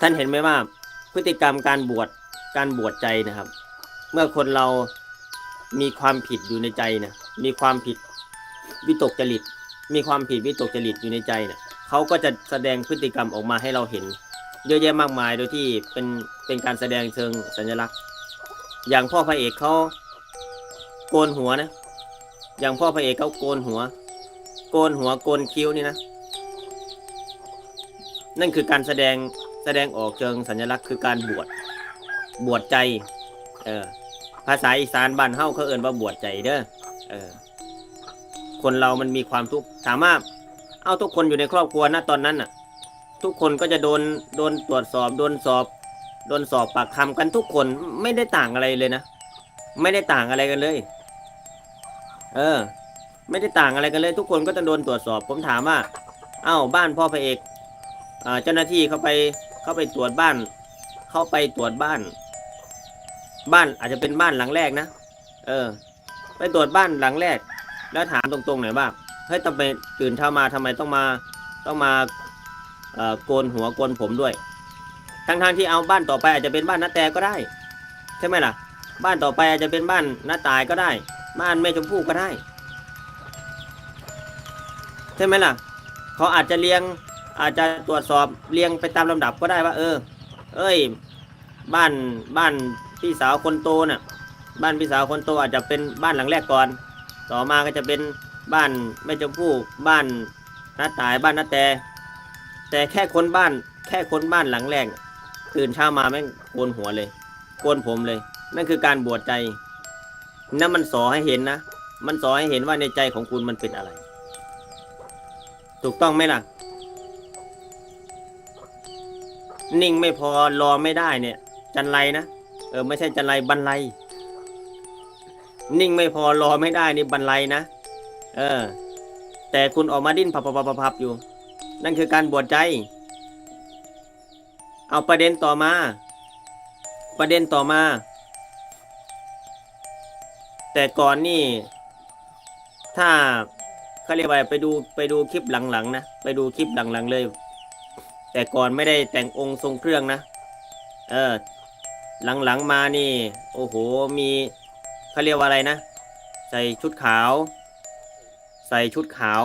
ท่านเห็นไหมว่าพฤติกรรมการบวชการบวชใจนะครับ เมื่อคนเรามีความผิดอยู่ในใจนี่ยมีความผิดวิตกจริต มีความผิดวิตกจริตอยู่ในใจเนี่ยเขาก็จะแสดงพฤติกรรมออกมาให้เราเห็น เยอะแยะมากมายโดยที่เป็นเป็นการแสดงเชิงสัญลักษณ์ อย่างพ่อพระเอกเขาโกนหัวนะ อย่างพ่อพระเอกเขาโกนหัว โกนหัวโกนคิ้วนี่นะ นั่นคือการแสดงแสดงออกเชิงสัญลักษณ์คือการบวชบวชใจเออภาษาอีสานบ้านเฮาเขาเอ่นว่าบวชใจเด้อเออคนเรามันมีความทุกข์ถามว่าเอาทุกคนอยู่ในครอบครัวนะตอนนั้นน่ะ ทุกคนก็จะโดนโดนตรวจสอบโดนสอบโดนสอบปากคำกันทุกคนไม่ได้ต่างอะไรเลยนะไม่ได้ต่างอะไรกันเลย เออ ไม่ได้ต่างอะไรกันเลย ทุกคนก็จะโดนตรวจสอบ ผมถามว่า เอ้าบ้านพ่อพระเอก เจ้าหน้าที่เขาไปเขาไปตรวจบ้าน เข้าไปตรวจบ้าน บ้านอาจจะเป็นบ้านหลังแรกนะ เออ ไปตรวจบ้านหลังแรก แล้วถามตรงๆหน่อยว่าเฮ้ยทำไมตื่นเช้ามาทำไมต้องมาต้องมาโกนหัวโกนผมด้วย ทั้งๆที่เอาบ้านต่อไปอาจจะเป็นบ้านน้าแต่ก็ได้ ใช่ไหมล่ะ บ้านต่อไปอาจจะเป็นบ้านน้าตายก็ได้ บ้านแม่ชมพู่ก็ได้ ใช่ไหมล่ะ เขาอาจจะเรียง อาจจะตรวจสอบเรียงไปตามลำดับก็ได้ว่า เออ เอ้ย บ้านบ้านพี่สาวคนโตน่ะ บ้านพี่สาวคนโตอาจจะเป็นบ้านหลังแรกก่อน ต่อมาก็จะเป็นบ้านแม่ชมพู่บ้านน้าตายบ้านน้าแต่ แต่แค่คนบ้าน แค่คนบ้านหลังแรกตื่นเช้ามาแม่งโกนหัวเลยโกนผมเลยนั่นคือการบวชใจนั่นมันสอให้เห็นนะ มันสอให้เห็นว่าในใจของคุณมันเป็นอะไร ถูกต้องไหมล่ะ นิ่งไม่พอรอไม่ได้เนี่ย จันไรนะเออไม่ใช่จันไรบันไลนิ่งไม่พอรอไม่ได้นี่บันไลนะเออ แต่คุณออกมาดิ้นพับพับพับพับอยู่ นั่นคือการบวชใจ เอาประเด็นต่อมา ประเด็นต่อมา แต่ก่อนนี่ ถ้าเขาเรียกว่าไปดูไปดูคลิปหลังๆนะไปดูคลิปหลังๆเลย แต่ก่อนไม่ได้แต่งองค์ทรงเครื่องนะ เออ หลังๆมานี่ โอ้โห มีเขาเรียกว่าอะไรนะ ใส่ชุดขาว ใส่ชุดขาว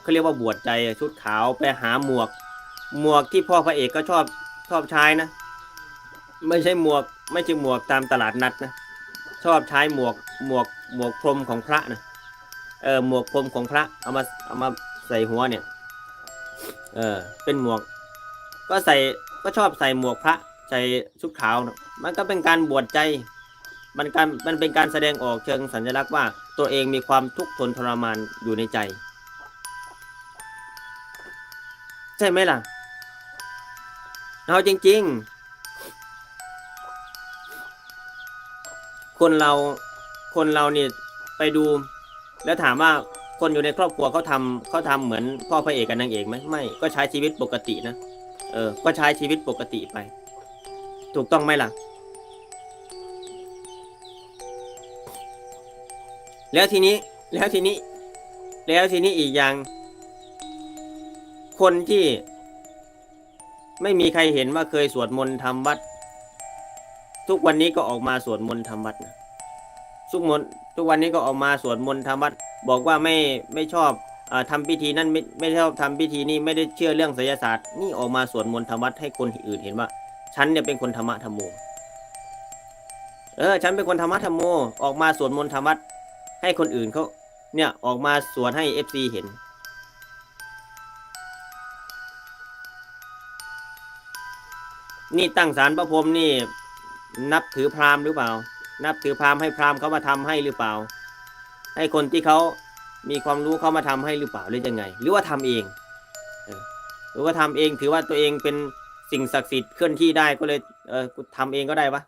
เขาเรียกว่าบวชใจชุดขาวไปหาหมวก หมวกที่พ่อพระเอกก็ชอบชอบใช้นะ ไม่ใช่หมวก ไม่ใช่หมวกตามตลาดนัดนะ ชอบใช้หมวกหมวกหมวกพรมของพระนะ เออหมวกพรมของพระเอามาเอามาใส่หัวเนี่ย เออ เป็นหมวก ก็ใส่ก็ชอบใส่หมวกพระใส่ชุดขาวนะมันก็เป็นการบวชใจ มันการมันเป็นการแสดงออกเชิงสัญลักษณ์ว่า ตัวเองมีความทุกข์ทนทรมานอยู่ในใจ ใช่ไหมล่ะเอาจริง ๆ คนเราคนเราเนี่ยไปดูแล้วถามว่า คนอยู่ในครอบครัวเขาทำเขาทำเหมือนพ่อพระเอกกับนางเอกไหมไม่ ก็ใช้ชีวิตปกตินะเออ ก็ใช้ชีวิตปกติไป ถูกต้องไหมล่ะ แล้วทีนี้แล้วทีนี้ แล้วทีนี้อีกอย่าง คนที่ ไม่มีใครเห็นว่าเคยสวดมนต์ทำวัด ทุกวันนี้ก็ออกมาสวดมนต์ทำวัดนะทุกมนทุกวันนี้ก็ออกมาสวดมนต์ทำวัด บอกว่าไม่ไม่ชอบอาทำพิธีนั่นไม่ไม่ชอบทำพิธีนี่ไม่ได้เชื่อเรื่องไสยศาสตร์นี่ออกมาสวดมนต์ทำวัดให้คนอื่นเห็นว่า ฉันเนี่ยเป็นคนธรรมะธรรมโมเออฉันเป็นคนธรรมะธรรมโมออกมาสวดมนต์ทำวัดให้คนอื่นเขาเนี่ยออกมาสวดให้เอฟซีเห็นนี่ตั้งศาลพระพรหมนี่ นับถือพราหมณ์หรือเปล่า นับถือพราหมณ์ให้พราหมณ์เขามาทำให้หรือเปล่า ให้คนที่เขามีความรู้เขามาทำให้หรือเปล่าหรือยังไง หรือว่าทำเองหรือว่าทำเองถือว่าตัวเองเป็นสิ่งศักดิ์สิทธิ์เคลื่อนที่ได้ก็เลยเออกูทำเองก็ได้วะ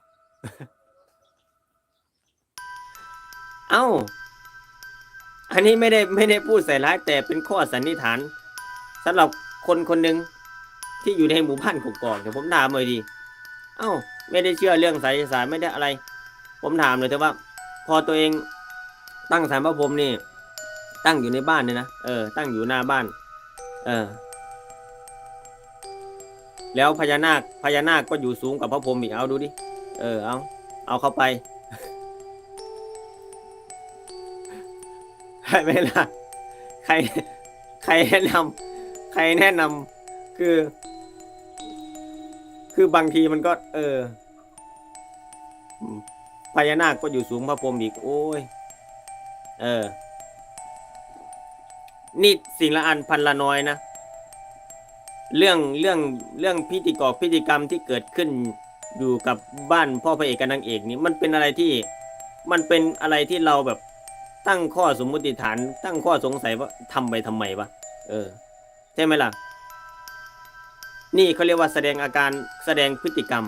เอ้า อันนี้ไม่ได้ไม่ได้พูดใส่ร้ายแต่เป็นข้อสันนิษฐานสำหรับคนคนหนึ่งที่อยู่ในหมู่บ้านกกอกเดี๋ยวผมถามเลยดี เอ้า ไม่ได้เชื่อเรื่องไสยศาสตร์ไม่ได้อะไร ผมถามเลยเถอะว่า พอตัวเอง ตั้งสารพระพรหมนี่ ตั้งอยู่ในบ้านเนี่ยนะเออตั้งอยู่หน้าบ้าน เออ แล้วพญานาคพญานาคก็อยู่สูงกว่าพระพรหมอีกเอาดูดิเออเอาเอาเข้าไปใครไหมล่ะใครใครแนะนำใครแนะนำคือ คือบางทีมันก็ เออพญานาคก็อยู่สูงพระพรหมอีก โอ้ย เออ นี่สิ่งละอันพันละน้อยนะ เรื่องเรื่องเรื่องพิธีกรพิธีกรรมที่เกิดขึ้นอยู่กับบ้านพ่อพระเอกกับนางเอกนี่มันเป็นอะไรที่มันเป็นอะไรที่เราแบบตั้งข้อสมมุติฐาน ตั้งข้อสงสัยว่าทำไปทำไมวะเออ ใช่ไหมล่ะ นี่เขาเรียกว่าแสดงอาการแสดงพฤติกรรม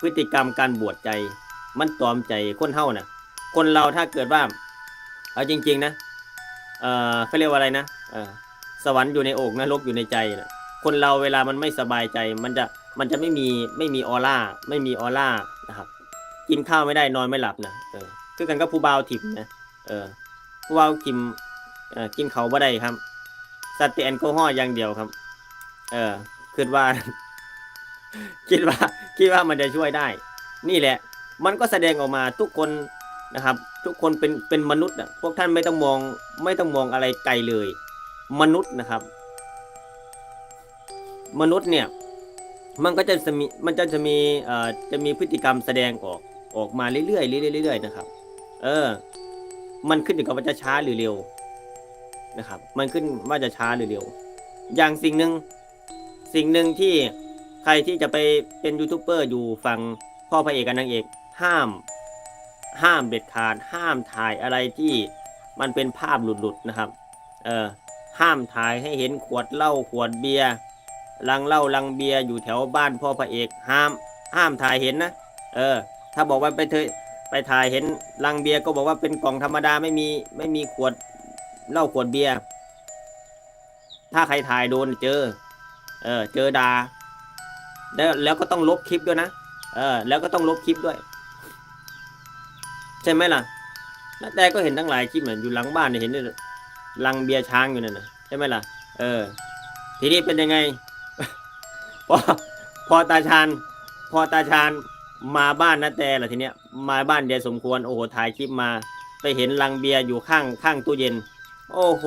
พฤติกรรมการบวชใจ มันตอมใจคนเฮาน่ะ คนเราถ้าเกิดว่า เอาจริง ๆ นะเออเขาเรียกว่าอะไรนะเออสวรรค์อยู่ในอกนรกอยู่ในใจนะคนเราเวลามันไม่สบายใจ มันจะมันจะไม่มีไม่มีออร่า ไม่มีออร่านะครับกินข้าวไม่ได้นอนไม่หลับนะเออคือกันก็ผู้บ่าวถิ่มนะเออผู้บ่าวถิ่มเออกินเขาบ่ได้ครับสติแอลกอฮอล์อย่างเดียวครับ เออคิดว่า คิดว่าคิดว่ามันจะช่วยได้ นี่แหละ มันก็แสดงออกมาทุกคน นะครับ ทุกคนเป็นเป็นมนุษย์อะพวกท่านไม่ต้องมองไม่ต้องมองอะไรไกลเลย มนุษย์นะครับ มนุษย์เนี่ยมันก็จะมีมันจะจะมีเอ่อจะมีพฤติกรรมแสดงออกออกมาเรื่อยๆเรื่อยๆเรื่อยๆนะครับ เออ มันขึ้นอยู่กับว่าจะช้าหรือเร็วนะครับ มันขึ้นว่าจะช้าหรือเร็ว อย่างสิ่งหนึ่งสิ่งหนึ่งที่ใครที่จะไปเป็นยูทูบเบอร์อยู่ฝั่งพ่อพระเอกกับนางเอก ห้าม ห้ามเด็ดขาด ห้ามถ่ายอะไรที่มันเป็นภาพหลุดๆนะครับ เออห้ามถ่ายให้เห็นขวดเหล้าขวดเบียร์ลังเหล้าลังเบียร์อยู่แถวบ้านพ่อพระเอกห้าม ห้ามถ่ายเห็นนะ เออ ถ้าบอกว่าไปเถอะไปถ่ายเห็นลังเบียร์ก็บอกว่าเป็นกล่องธรรมดาไม่มีไม่มีขวดเหล้าขวดเบียร์ถ้าใครถ่ายโดนเจอ เออ เจอดาแล้วแล้วก็ต้องลบคลิปด้วยนะ เออ แล้วก็ต้องลบคลิปด้วย ใช่ไหมล่ะแล้วแต่ก็เห็นทั้งหลายคลิปเหมือนอยู่หลังบ้านเนี่ยเห็นลังเบียร์ช้างอยู่นั่นนะใช่ไหมล่ะ เออ ทีนี้เป็นยังไง พอพอตาชานพอตาชานมาบ้านนะแต่ละทีเนี้ย มาบ้านเดียสมควรโอ้โหถ่ายคลิปมาไปเห็นลังเบียร์อยู่ข้างข้างตู้เย็น โอ้โห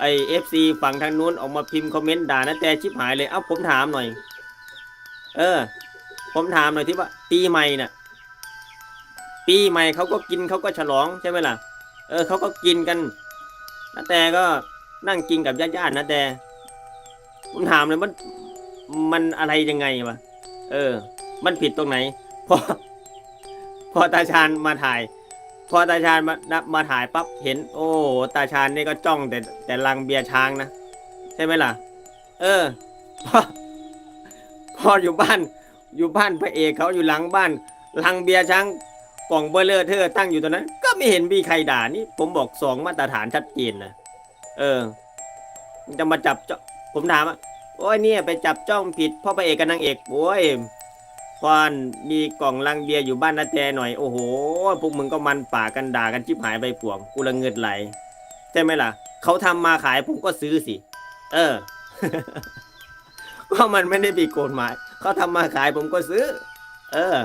ไอเอฟซีฝั่งทางนู้นออกมาพิมพ์คอมเมนต์ด่านะแต่ชิบหายเลย เอ้าผมถามหน่อย เออ ผมถามหน่อยที่ว่าปีใหม่น่ะ ปีใหม่เขาก็กินเขาก็ฉลองใช่ไหมล่ะ เออเขาก็กินกันนะแต่ก็นั่งกินกับญาติๆนะแต่ผมถามเลยมันมันอะไรยังไงวะเออ มันผิดตรงไหน พอ พอตาชาญมาถ่าย พอตาชาญมานะมาถ่ายปั๊บเห็น โอ้ตาชาญนี่ก็จ้องแต่แต่ลังเบียร์ช้างนะใช่ไหมล่ะ เออพอพออยู่บ้าน อยู่บ้านพระเอกเขาอยู่หลังบ้านลังเบียร์ช้าง กล่องเบลเลอร์เธอตั้งอยู่ตรงนั้น ก็ไม่เห็นมีใครด่านี่ ผมบอกสองมาตรฐานชัดเจนนะเออ จะมาจับจ้องผมถามว่าโอ้ยเนี่ยไปจับจ้องผิดพ่อพระเอกกับนางเอกโอ้ยพอนมีกล่องลังเบียร์อยู่บ้านนาแจหน่อยโอ้โหพวกมึงก็มันป่ากันด่ากันชิบหายไปป่วงกูละเงิดไหลใช่ไหมล่ะเขาทำมาขายผมก็ซื้อสิ เออก็มันไม่ได้ผิดกฎหมายเขาทำมาขายผมก็ซื้อ เออ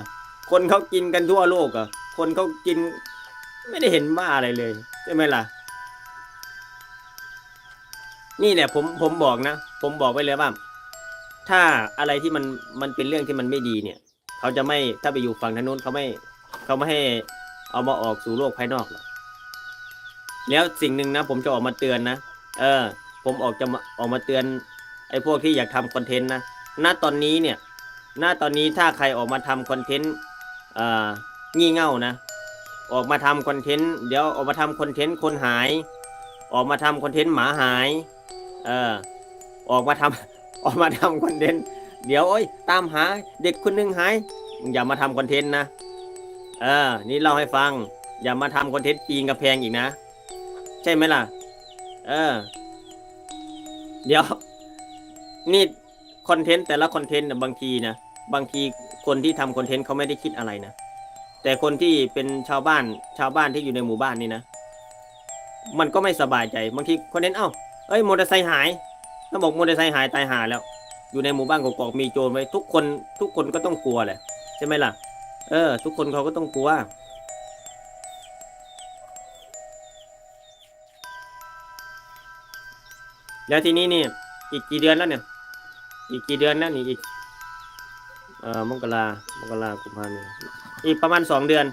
คนเขากินกันทั่วโลกอะ คนเขากิน ไม่ได้เห็นว่าอะไรเลยใช่ไหมล่ะ นี่แหละผมผมบอกนะ ผมบอกไว้เลยว่า ถ้าอะไรที่มันมันเป็นเรื่องที่มันไม่ดีเนี่ย เขาจะไม่ถ้าไปอยู่ฝั่งทางนู้นเขาไม่เขาไม่ให้เอามาออกสู่โลกภายนอกหรอกแล้วสิ่งหนึ่งนะ ผมจะออกมาเตือนนะเออ ผมออกจะมาออกมาเตือน ไอ้พวกที่อยากทำคอนเทนต์นะณตอนนี้เนี่ยณตอนนี้ถ้าใครออกมาทำคอนเทนต์อ่อ งี่เง่านะ ออกมาทำคอนเทนต์เดี๋ยวออกมาทำคอนเทนต์คนหาย ออกมาทำคอนเทนต์หมาหายเออออกมาทำออกมาทำคอนเทนต์เดี๋ยวโอ้ยตามหาเด็กคนหนึ่งหาย อย่ามาทำคอนเทนต์นะเออนี่เล่าให้ฟัง อย่ามาทำคอนเทนต์ปีนกระแพงอีกนะ ใช่ไหมล่ะ เออ เดี๋ยว นี่คอนเทนต์แต่ละคอนเทนต์บางทีนะบางทีคนที่ทำคอนเทนต์เขาไม่ได้คิดอะไรนะ แต่คนที่เป็นชาวบ้านชาวบ้านที่อยู่ในหมู่บ้านนี่นะ มันก็ไม่สบายใจบางทีคนเนต์เอ้าเอ้ยมอเตอร์ไซค์หายถ้าบอกมอเตอร์ไซค์หายตายหาแล้ว อยู่ในหมู่บ้านกอกมีโจรไว้ทุกคนทุกคนก็ต้องกลัวแหละใช่ไหมล่ะ เออ ทุกคนเขาก็ต้องกลัวแล้วทีนี้นี่อีกกี่เดือนแล้วเนี่ย อีกกี่เดือนแล้วนี่อีกเอ่อมกรามกรากุมภาพันธ์ อีกประมาณสองเดือน